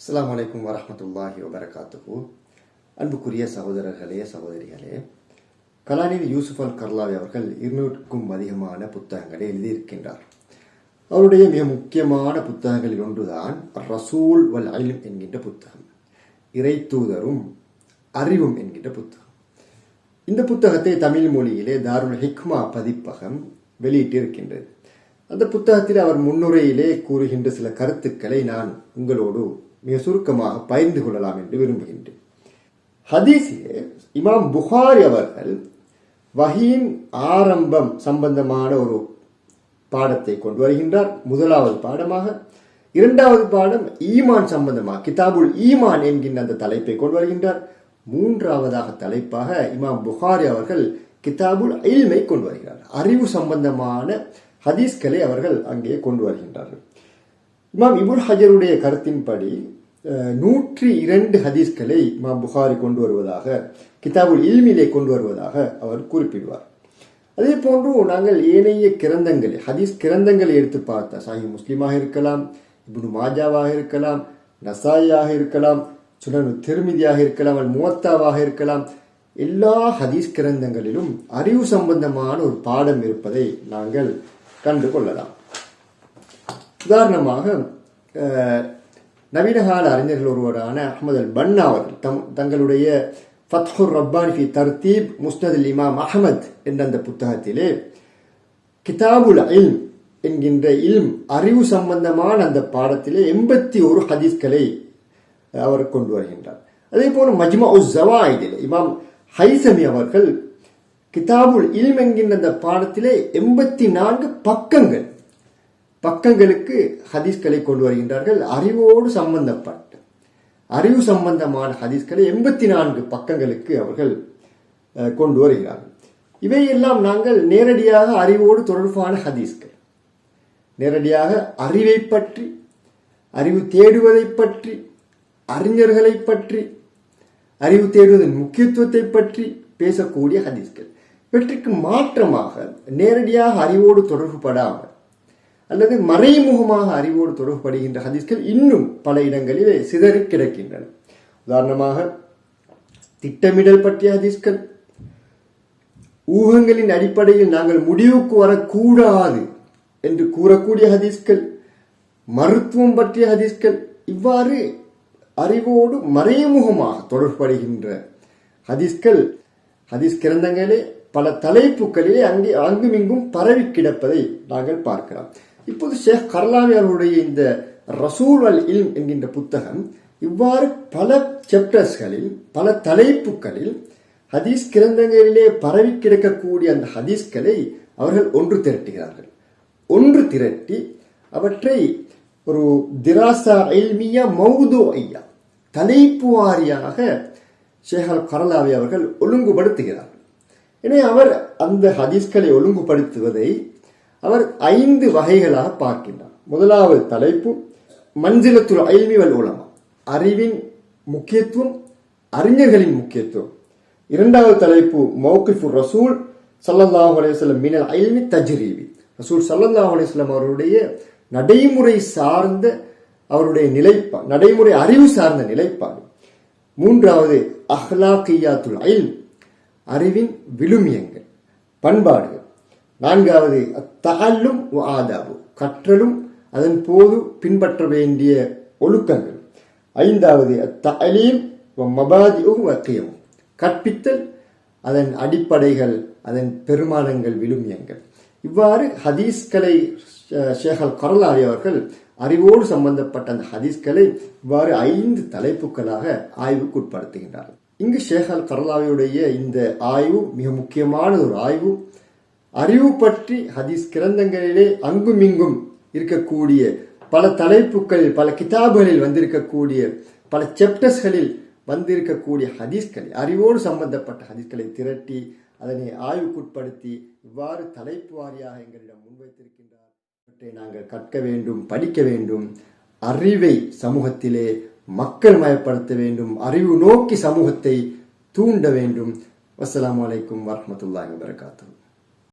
அஸ்லாம் வலைக்கம் வரமத்துல்லாஹி வபரகாத்துக்கு அன்புக்குரிய சகோதரர்களே சகோதரிகளே கலாநிதி யூசுப் அல் கர்லாவி அவர்கள் இருநூறுக்கும் அதிகமான புத்தகங்களை எழுதியிருக்கின்றார். அவருடைய மிக முக்கியமான புத்தகங்களில் ஒன்றுதான் ரசூல் வல் அயிலும் என்கின்ற புத்தகம் இறை தூதரும் அறிவும் என்கின்ற புத்தகம். இந்த புத்தகத்தை தமிழ் மொழியிலே தாருல் ஹிக்மா பதிப்பகம் வெளியிட்டிருக்கின்றது. அந்த புத்தகத்தில் அவர் முன்னுரையிலே கூறுகின்ற சில கருத்துக்களை நான் உங்களோடு மிக சுருக்கமாக பகிர்ந்து கொள்ளலாம் என்று விரும்புகின்றேன். ஹதீஸிலே இமாம் புகாரி அவர்கள் வகியின் ஆரம்பம் சம்பந்தமான ஒரு பாடத்தை கொண்டு வருகின்றார். முதலாவது பாடமாக இரண்டாவது பாடம் ஈமான் சம்பந்தமாக கிதாபுல் ஈமான் என்கின்ற அந்த தலைப்பை கொண்டு வருகின்றார். மூன்றாவதாக தலைப்பாக இமாம் புகாரி அவர்கள் கிதாபுல் இல்மை கொண்டு வருகிறார். அறிவு சம்பந்தமான ஹதீஸ்களை அவர்கள் அங்கே கொண்டு வருகின்றார்கள். இமாம் இபுல் ஹஜருடைய கருத்தின்படி நூற்றி இரண்டு ஹதீஸ்களை இமாம் புகாரி கொண்டு வருவதாக கிதாபுல் இல்மிலே கொண்டு வருவதாக அவர் குறிப்பிடுவார். அதே போன்று நாங்கள் ஏனைய கிரந்தங்களை ஹதீஸ் கிரந்தங்களை எடுத்து பார்த்தா சாஹி முஸ்லீமாக இருக்கலாம் இப்னு மாஜாவாக இருக்கலாம் நசாயாக இருக்கலாம் சுனனு திருமிதியாக இருக்கலாம் அல் முவத்தாவாக இருக்கலாம் எல்லா ஹதீஸ் கிரந்தங்களிலும் அறிவு சம்பந்தமான ஒரு பாடம் இருப்பதை நாங்கள் கண்டு கொள்ளலாம். உதாரணமாக நவீனகால அறிஞர்கள் ஒருவரான அஹ்மது அல் பன்னா அவர்கள் தம் தங்களுடைய ஃபத்ஹுர் ரப்பான் ஃபி தர்தீப் முஸ்னதுல் இமாம் அஹமத் என்ற அந்த புத்தகத்திலே கிதாபுல் இல்ம் என்கின்ற இல்ம் அறிவு சம்பந்தமான அந்த பாடத்திலே எண்பத்தி ஒரு ஹதீஸ்களை அவர் கொண்டு வருகின்றார். அதே போல மஜ்மா உஸ் ஜவாயிதில் இமாம் ஹைசமி அவர்கள் கிதாபுல் இல்ம் என்கின்ற அந்த பாடத்திலே எண்பத்தி நான்கு பக்கங்கள் பக்கங்களுக்கு ஹதீஸ்களை கொண்டு வருகின்றார்கள். அறிவோடு சம்பந்தப்பட்ட அறிவு சம்பந்தமான ஹதீஸ்களை எண்பத்தி நான்கு பக்கங்களுக்கு அவர்கள் கொண்டு வருகிறார்கள். இவையெல்லாம் நாங்கள் நேரடியாக அறிவோடு தொடர்பான ஹதீஸ்கள். நேரடியாக அறிவை பற்றி அறிவு தேடுவதை பற்றி அறிஞர்களை பற்றி அறிவு தேடுவதன் முக்கியத்துவத்தை பற்றி பேசக்கூடிய ஹதீஸ்கள். இவற்றுக்கு மாற்றமாக நேரடியாக அறிவோடு தொடர்புபடாமல் அல்லது மறைமுகமாக அறிவோடு தொடர்புபடுகின்ற ஹதீஸ்கள் இன்னும் பல இடங்களிலே சிதறி கிடக்கின்றன. உதாரணமாக திட்டமிடல் பற்றிய ஹதீஸ்கள். ஊகங்களின் அடிப்படையில் நாங்கள் முடிவுக்கு வரக்கூடாது என்று கூறக்கூடிய ஹதீஸ்கள். மருத்துவம் பற்றிய ஹதீஸ்கள். இவ்வாறு அறிவோடு மறைமுகமாக தொடர்படுகின்ற ஹதீஸ்கள். ஹதீஸ் கிரந்தங்களே பல தலைப்புகளிலே அங்கே அங்குமிங்கும் பரவி கிடப்பதை நாங்கள் பார்க்கலாம். இப்போது ஷேக் கர்லாவி அவருடைய இந்த ரசூல் அல் இல்ம் என்கின்ற புத்தகம் இவ்வாறு பல சாப்டர்ஸ்களில் பல தலைப்புகளில் ஹதீஸ் கிரந்தங்களிலே பரவி கிடக்கக்கூடிய அந்த ஹதீஸ்களை அவர்கள் ஒன்று திரட்டுகிறார்கள். ஒன்று திரட்டி அவற்றை ஒரு திராசா எல்மியா மௌது ஐயா தலைப்பு வாரியாக ஷேகல் கரலாவி அவர்கள் ஒழுங்குபடுத்துகிறார்கள். எனவே அவர் அந்த ஹதீஸ்களை ஒழுங்குபடுத்துவதை அவர் ஐந்து வகைகளாக பார்க்கின்றார். முதலாவது தலைப்பு மஞ்சளத்துள் ஐமிவல் வல் உலமா. அறிவின் முக்கியத்துவம் அறிஞர்களின் முக்கியத்துவம். இரண்டாவது தலைப்பு மௌகிஃபு ரசூல் சல்லல்லாஹு அலைஹி மினல் ஐல்மி தஜ்ரீவி. ரசூல் சல்லல்லாஹு அலைஹி அவருடைய நடைமுறை சார்ந்த அவருடைய நிலைப்பா நடைமுறை அறிவு சார்ந்த நிலைப்பாடு. மூன்றாவது அஹ்லாக்கியாத்துல் ஐல் அறிவின் விழுமியங்கள் பண்பாடுகள். நான்காவது அத்தகலும் ஆதாபு கற்றலும் அதன் போது பின்பற்ற வேண்டிய ஒழுக்கங்கள். ஐந்தாவது தலீம் மபாதியும் வக்கியமும் கற்பித்தல் அதன் அடிப்படைகள் அதன் பெருமானங்கள் விழுமியங்கள் இவ்வாறு ஹதீஸ்களை ஷேகல் கரலாரி அவர்கள் அறிவோடு சம்பந்தப்பட்ட அந்த ஹதீஸ்களை இவ்வாறு ஐந்து தலைப்புகளாக ஆய்வுக்கு உட்படுத்துகின்றார்கள். இங்கு ஷேகல் கரலாவியுடைய இந்த ஆய்வு மிக முக்கியமான ஒரு ஆய்வு. அறிவு பற்றி ஹதீஸ் கிரந்தங்களிலே அங்குமிங்கும் இருக்கக்கூடிய பல தலைப்புகளில் பல கிதாபுகளில் வந்திருக்கக்கூடிய பல செப்டர்ஸ்களில் வந்திருக்கக்கூடிய ஹதீஸ்களை அறிவோடு சம்பந்தப்பட்ட ஹதீஸ்களை திரட்டி அதனை ஆய்வுக்குட்படுத்தி இவ்வாறு தலைப்பு வாரியாக எங்களிடம் முன்வைத்திருக்கின்றார். இவற்றை நாங்கள் கற்க வேண்டும் படிக்க வேண்டும். அறிவை சமூகத்திலே மக்கள் மயப்படுத்த வேண்டும். அறிவு நோக்கி சமூகத்தை தூண்ட வேண்டும். அஸ்லாம் அலைக்கும் வரமத்துல்லாஹி வரகாத்தூ